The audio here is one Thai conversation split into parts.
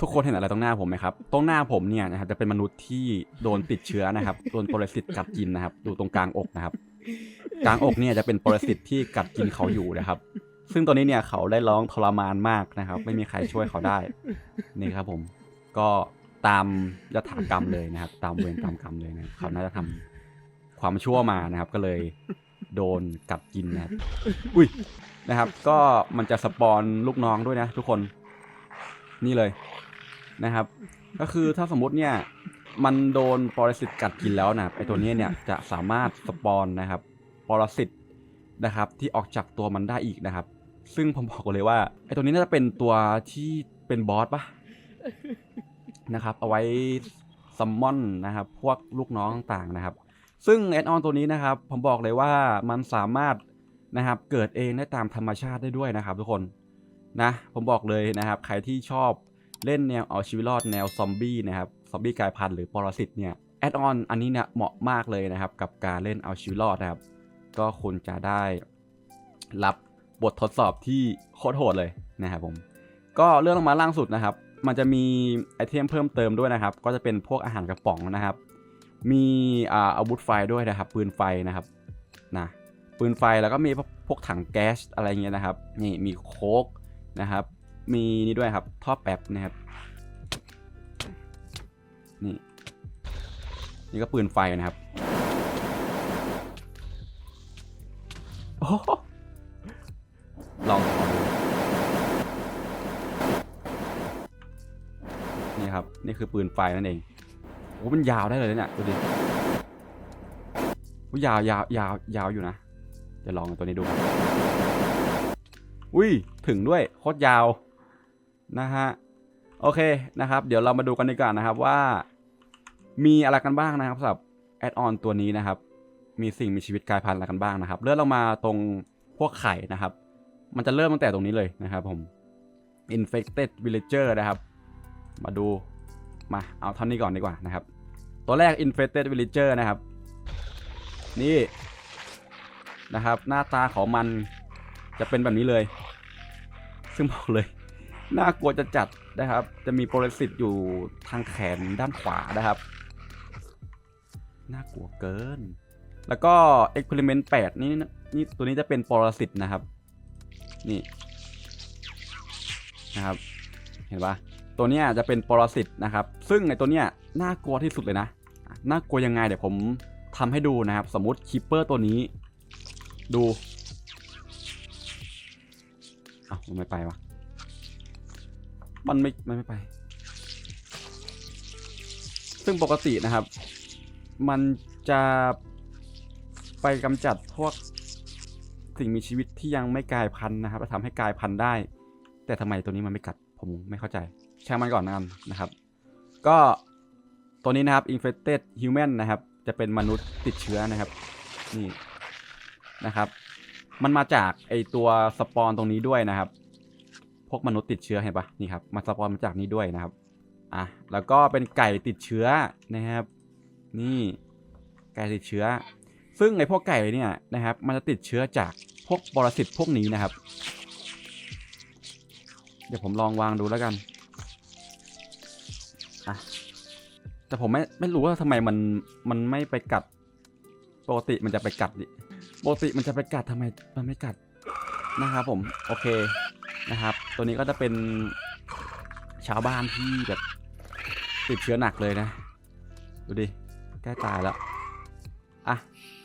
ทุกคนเห็นอะไรตรงหน้าผมไหมครับ ตรงหน้าผมเนี่ยนะครับจะเป็นมนุษย์ที่โดนติดเชื้อนะครับ โดนปรสิตกัดกินนะครับ ดูตรงกลางอกนะครับ กลางอกเนี่ยจะเป็นปรสิตที่กัดกินเขาอยู่นะครับ ซึ่งตอนนี้เนี่ยเขาได้ร้องทรมานมากนะครับ ไม่มีใครช่วยเขาได้ นี่ครับผม ก็ตามยถากรรมเลยนะครับ ตามเวรตามกรรมเลยนะครับเขาน่าจะทำความชั่วมานะครับ ก็เลยโดนกัดกินนะครับ อุ้ยนะครับ ก็มันจะสปอนลูกน้องด้วยนะ ทุกคน นี่เลย นะครับ ก็คือถ้าสมมติเนี่ยมันโดนปรสิตกัดกินแล้วนะไอตัวนี้เนี่ยจะสามารถสปอนนะครับปรสิตนะครับที่ออกจากตัวมันได้อีกนะครับ ซึ่งผมบอกเลยว่าไอตัวนี้น่าจะเป็นตัวที่เป็นบอสปะนะครับ เอาไว้ซัมมอนนะครับ พวกลูกน้องต่างนะครับ ซึ่งแอดออนตัวนี้นะครับ ผมบอกเลยว่ามันสามารถนะครับเกิดเองได้ตามธรรมชาติได้ด้วยนะครับ ทุกคนนะผมบอกเลยนะครับ ใครที่ชอบ เล่นแนวเอาชีวิตรอดแนวซอมบี้นะครับซอมบี้กลายพันธุ์หรือปรสิตเนี่ยแอดออนอันนี้เนี่ยเหมาะมากเลยนะครับ กับการเล่นเอาชีวิตรอดนะครับ ก็คุณจะได้รับบททดสอบที่โคตรโหดเลยนะครับผม ก็เลื่อนลงมาล่างสุดนะครับ มันจะมีไอเทมเพิ่มเติมด้วยนะครับ ก็จะเป็นพวกอาหารกระป๋องนะครับ มีอาวุธไฟด้วยนะครับปืนไฟนะครับนะปืนไฟแล้วก็มีพวกพวกถังแก๊สอะไรเงี้ยนะครับนี่มีโค้กนะครับ มีนี่ด้วยครับ ท่อแป๊บนะครับ นี่ นี่ก็ปืนไฟนะครับ โอ้ลองขอดูนี่ครับ นี่คือปืนไฟนั่นเอง โอ้มันยาวได้เลยเนี่ยดูดิโอ้ยาวยาวยาวยาวอยู่นะเดี๋ยวลองตัวนี้ดู อุ้ย ถึงด้วย โคตรยาว นะฮะโอเคนะครับ เดี๋ยวเรามาดูกันดีกว่านะครับว่า มีอะไรกันบ้างนะครับสำหรับแอดออนตัวนี้นะครับ มีสิ่งมีชีวิตกลายพันธุ์อะไรกันบ้างนะครับ เลื่อนลงมาตรงพวกไข่นะครับ มันจะเริ่มตั้งแต่ตรงนี้เลยนะครับผม infected villager นะครับ มาดูมาเอาเท่านี้ก่อนดีกว่านะครับ ตัวแรก infected villager นะครับ นี่นะครับ หน้าตาของมันจะเป็นแบบนี้เลย ซึ่งบอกเลย น่ากลัวจะจัดนะครับ จะมีโปรสิตอยู่ทางแขนด้านขวานะครับ น่ากลัวเกิน แล้วก็ experiment 8นี่นี่ตัวนี้จะเป็นโปรสิตนะครับ นี่นะครับ เห็นปะตัวเนี้ยจะเป็นปรสิตนะครับ ซึ่งในตัวเนี้ยน่ากลัวที่สุดเลยนะ น่ากลัวยังไงเดี๋ยวผมทำให้ดูนะครับ สมมุติคิปเปอร์ตัวนี้ ดูอ้าวมันไม่ไปวะ มันไม่มันไม่ไป ซึ่งปกตินะครับ มันจะไปกำจัดพวกสิ่งมีชีวิตที่ยังไม่กลายพันธุ์นะครับจะทำให้กลายพันธุ์ได้ แต่ทำไมตัวนี้มันไม่กัดผมไม่เข้าใจช่างมันก่อนนะครับนะครับ ก็ตัวนี้นะครับ infected human นะครับ จะเป็นมนุษย์ติดเชื้อนะครับ นี่นะครับ มันมาจากไอตัวสปอนตรงนี้ด้วยนะครับ วกมนุษย์ติดเชื้อเห็นปะนี่ครับมาสปอนมาจากนี้ด้วยนะครับอะแล้วก็เป็นไก่ติดเชื้อนะครับ นี่ไก่ติดเชื้อ ซึ่งไอพวกไก่เนี่ยนะครับ มันจะติดเชื้อจากพวกปรสิตพวกนี้นะครับ เดี๋ยวผมลองวางดูแล้วกันอะแต่ผมไม่ไม่รู้ว่าทำไมมันมันไม่ไปกัดปกติมันจะไปกัดดิปกติมันจะไปกัดทำไมมันไม่กัดนะครับผม โอเค นะครับ ตัวนี้ก็จะเป็นชาวบ้านที่แบบติดเชื้อหนักเลยนะ ดูดิใกล้ตายแล้วอะ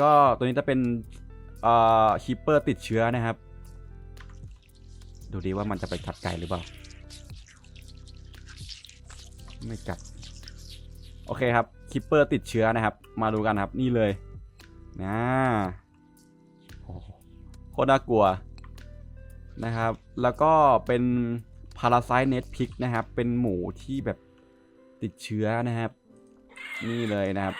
ก็ตัวนี้จะเป็นเอ่อคีปเปอร์ติดเชื้อนะครับ ดูดีว่ามันจะไปกัดไก่หรือเปล่า ไม่กัด โอเคครับคิปเปอร์ติดเชื้อนะครับ มาดูกันครับนี่เลยนะโอ้โหโคตรน่ากลัว นะครับ แล้วก็เป็นพาราไซเน็ตพิกนะครับ เป็นหมูที่แบบติดเชื้อนะครับ นี่เลยนะครับ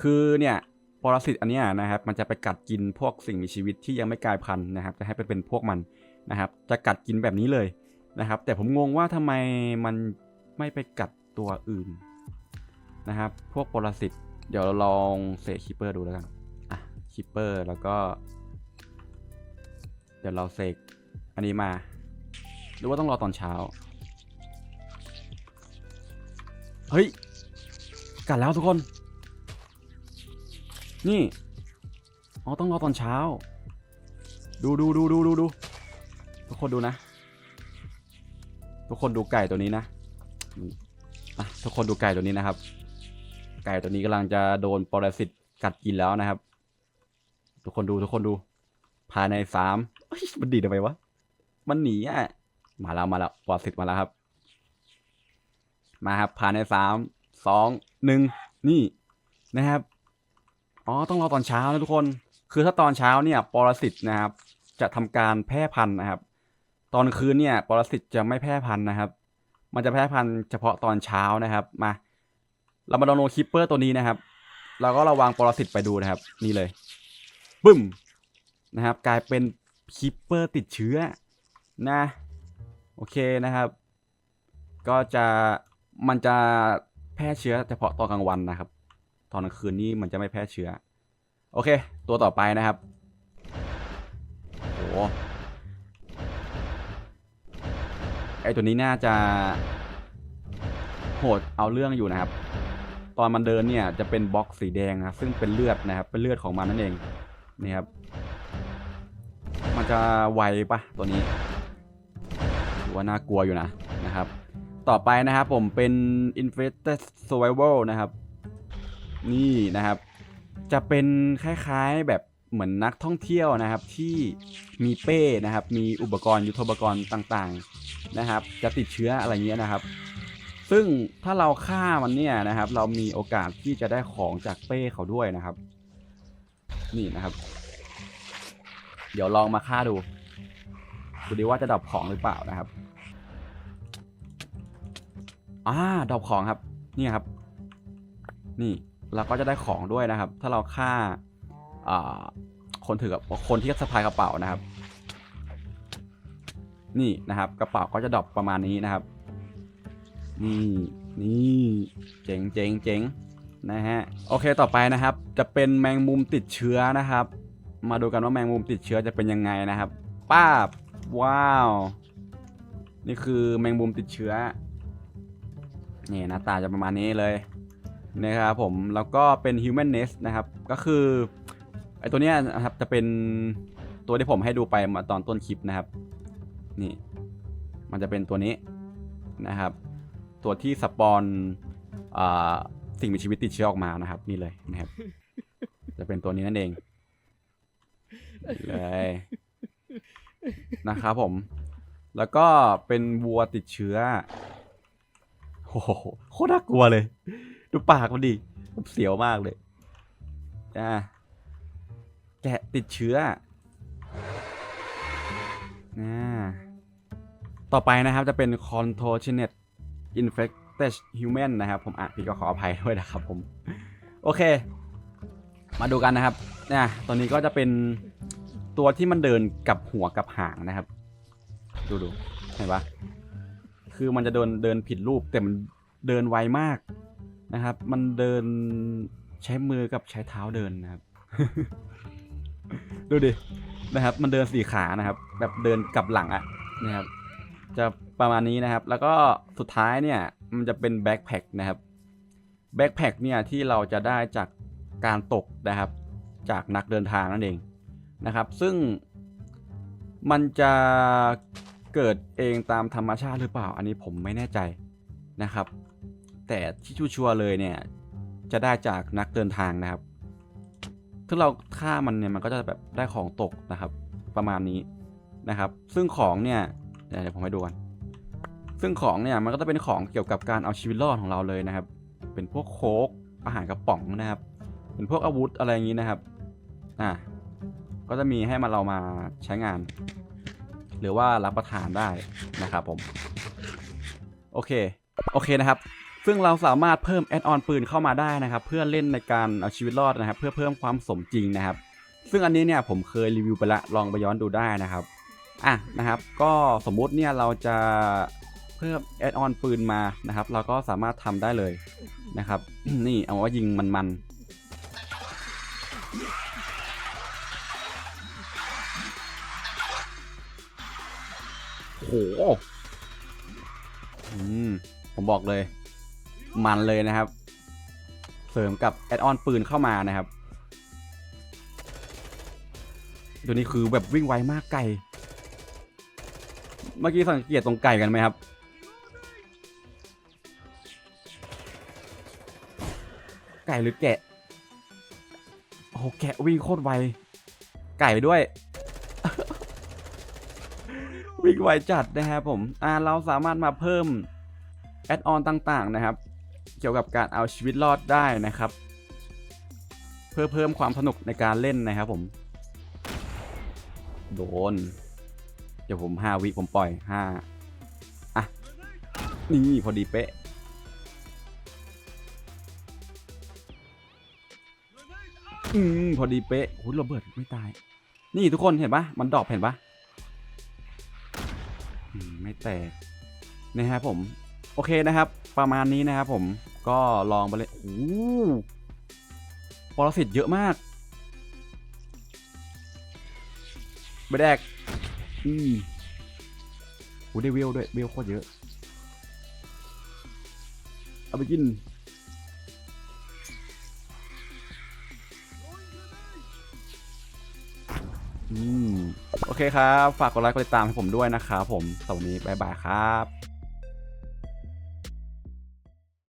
คือเนี่ยปรสิตอันเนี้ยนะครับ มันจะไปกัดกินพวกสิ่งมีชีวิตที่ยังไม่กลายพันธุ์นะครับ จะให้ไปเป็นพวกมันนะครับ จะกัดกินแบบนี้เลยนะครับ แต่ผมงงว่าทำไมมันไม่ไปกัดตัวอื่นนะครับ พวกปรสิตเดี๋ยวเราลองเสกคิปเปอร์ดูแล้วกันอะคิปเปอร์แล้วก็ เดี๋ยวเราเสกอันนี้มา หรือว่าต้องรอตอนเช้า เฮ้ย กัดแล้วทุกคน นี่ อ๋อ ต้องรอตอนเช้า ดูดูดูดูดูดูทุกคนดูนะ ทุกคนดูไก่ตัวนี้นะอะทุกคนดูไก่ตัวนี้นะครับ ไก่ตัวนี้กำลังจะโดนปรสิตกัดกินแล้วนะครับ ทุกคนดูทุกคนดู ภายในสาม เอ้ยมันดีดทำไมวะ มันหนีอะ มาแล้วมาแล้วปรสิตมาแล้วครับ มาครับภายในสามสองหนึ่งนี่นะครับ อ๋อต้องรอตอนเช้านะทุกคน คือถ้าตอนเช้าเนี่ยปรสิตนะครับ จะทำการแพร่พันธุ์นะครับ ตอนคืนเนี่ยปรสิตจะไม่แพร่พันธุ์นะครับ มันจะแพร่พันธุ์เฉพาะตอนเช้านะครับ มา เรามาดาวน์โหลดคิปเปอร์ตัวนี้นะครับ เราก็ระวังปรสิตไปดูนะครับ นี่เลยบึ้มนะครับ กลายเป็น คิปเปอร์ติดเชื้อนะ โอเคนะครับ ก็จะมันจะแพร่เชื้อเฉพาะตอนกลางวันนะครับ ตอนกลางคืนนี่มันจะไม่แพร่เชื้อ โอเค ตัวต่อไปนะครับโอ้ไอตัวนี้น่าจะโหดเอาเรื่องอยู่นะครับ ตอนมันเดินเนี่ยจะเป็นบล็อกสีแดงนะซึ่งเป็นเลือดนะครับ เป็นเลือดของมันนั่นเองนี่ครับ จะไวปะตัวนี้ถือว่าน่ากลัวอยู่นะนะครับ ต่อไปนะครับผมเป็น Infested Survival นะครับ นี่นะครับ จะเป็นคล้ายๆแบบเหมือนนักท่องเที่ยวนะครับที่มีเป้นะครับ มีอุปกรณ์ยุทโธปกรณ์ต่างๆนะครับ จะติดเชื้ออะไรเงี้ยนะครับ ซึ่งถ้าเราฆ่ามันเนี่ยนะครับ เรามีโอกาสที่จะได้ของจากเป้เขาด้วยนะครับ นี่นะครับ เดี๋ยวลองมาฆ่าดู ดูดีว่าจะดับของหรือเปล่านะครับ อ่าดอกของครับ นี่ครับ นี่เราก็จะได้ของด้วยนะครับ ถ้าเราฆ่าอ่าคนถือกับคนที่สะพายกระเป๋านะครับ นี่นะครับ กระเป๋าก็จะดรอปประมาณนี้นะครับ นี่นี่เจ๋งเจ๋งเจ๋งนะฮะ โอเคต่อไปนะครับ จะเป็นแมงมุมติดเชื้อนะครับ มาดูกันว่าแมงมุมติดเชื้อจะเป็นยังไงนะครับป้าบว้าว นี่คือแมงมุมติดเชื้อนี่หน้าตาจะประมาณนี้เลยนะครับผมแล้วก็เป็น human nest นะครับ ก็คือไอตัวเนี้ยนะครับจะเป็นตัวที่ผมให้ดูไปมาตอนต้นคลิปนะครับ นี่ มันจะเป็นตัวนี้นะครับ ตัวที่สปอนอสิ่งมีชีวิตติดเชื้อออกมานะครับ นี่เลยนะครับ จะเป็นตัวนี้นั่นเอง เลยนะครับผม แล้วก็เป็นวัวติดเชื้อโอ้โหโคตรน่ากลัวเลย ดูปากมันดิมันเสียวมากเลยอ่าแกะติดเชื้ออ่าต่อไปนะครับจะเป็น c o n t o r t i o n infected human นะครับ ผมอ่านผิดก็ขออภัยด้วยนะครับผม โอเค มาดูกันนะครับเนี่ยตอนนี้ก็จะเป็น ตัวที่มันเดินกับหัวกับหางนะครับ ดูดูเห็นปะคือมันจะเดินเดินผิดรูปแต่มันเดินไวมากนะครับ มันเดินใช้มือกับใช้เท้าเดินนะครับ ดูดินะครับ มันเดินสี่ขานะครับ แบบเดินกลับหลังอะนะครับ จะประมาณนี้นะครับ แล้วก็สุดท้ายเนี่ย มันจะเป็นแบ็คแพคนะครับแบ็คแพคเนี่ยที่เราจะได้จากการตกนะครับ จากนักเดินทางนั่นเอง นะครับ ซึ่งมันจะเกิดเองตามธรรมชาติหรือเปล่า อันนี้ผมไม่แน่ใจนะครับ แต่ที่ชัวร์เลยเนี่ยจะได้จากนักเดินทางนะครับถ้าเราฆ่ามันเนี่ยมันก็จะแบบได้ของตกนะครับ ประมาณนี้นะครับ ซึ่งของเนี่ยเดี๋ยวผมให้ดูกันซึ่งของเนี่ยมันก็จะเป็นของเกี่ยวกับการเอาชีวิตรอดของเราเลยนะครับ เป็นพวกโค้กอาหารกระป๋องนะครับ เป็นพวกอาวุธอะไรอย่างนี้นะครับ อ่า ก็จะมีให้มาเรามาใช้งาน หรือว่ารับประทานได้นะครับผม โอเค โอเคนะครับ ซึ่งเราสามารถเพิ่มแอดออนปืนเข้ามาได้นะครับ เพื่อเล่นในการเอาชีวิตรอดนะครับ เพื่อเพิ่มความสมจริงนะครับ ซึ่งอันนี้เนี่ยผมเคยรีวิวไปละลองไปย้อนดูได้นะครับอะนะครับ ก็สมมุติเนี่ยเราจะเพิ่มแอดออนปืนมานะครับ เราก็สามารถทำได้เลยนะครับ นี่เอาว่ายิงมันๆ โหอืมผมบอกเลย มันเลยนะครับ เสริมกับแอดออนปืนเข้ามานะครับ ตัวนี้คือแบบวิ่งไวมากไก่ เมื่อกี้สังเกตตรงไก่กันไหมครับไก่หรือแกะ โอ้แกะวิ่งโคตรไว ไก่ด้วย วิ่งไวจัดนะครับผมอ่าเราสามารถมาเพิ่มแอดออนต่างๆนะครับ เกี่ยวกับการเอาชีวิตรอดได้นะครับ เพื่อเพิ่มความสนุกในการเล่นนะครับผม โดน เดี๋ยวผมห้าวิผมปล่อยห้าอะ นี่พอดีเป๊ะอืมพอดีเป๊ะโอ้ยระเบิดไม่ตาย นี่ทุกคนเห็นปะมันดรอปเห็นปะ ไม่แตกนะครับผม โอเคนะครับ ประมาณนี้นะครับผมก็ลองไปเลยโอ้ปรสิตเยอะมากไปแดก อืมโอ้ได้เวลด้วยเวลโคตรเยอะ เอาไปกิน โอเคครับ ฝากกดไลค์กดติดตามให้ผมด้วยนะครับผมสวันนี้บ๊ายบายครับ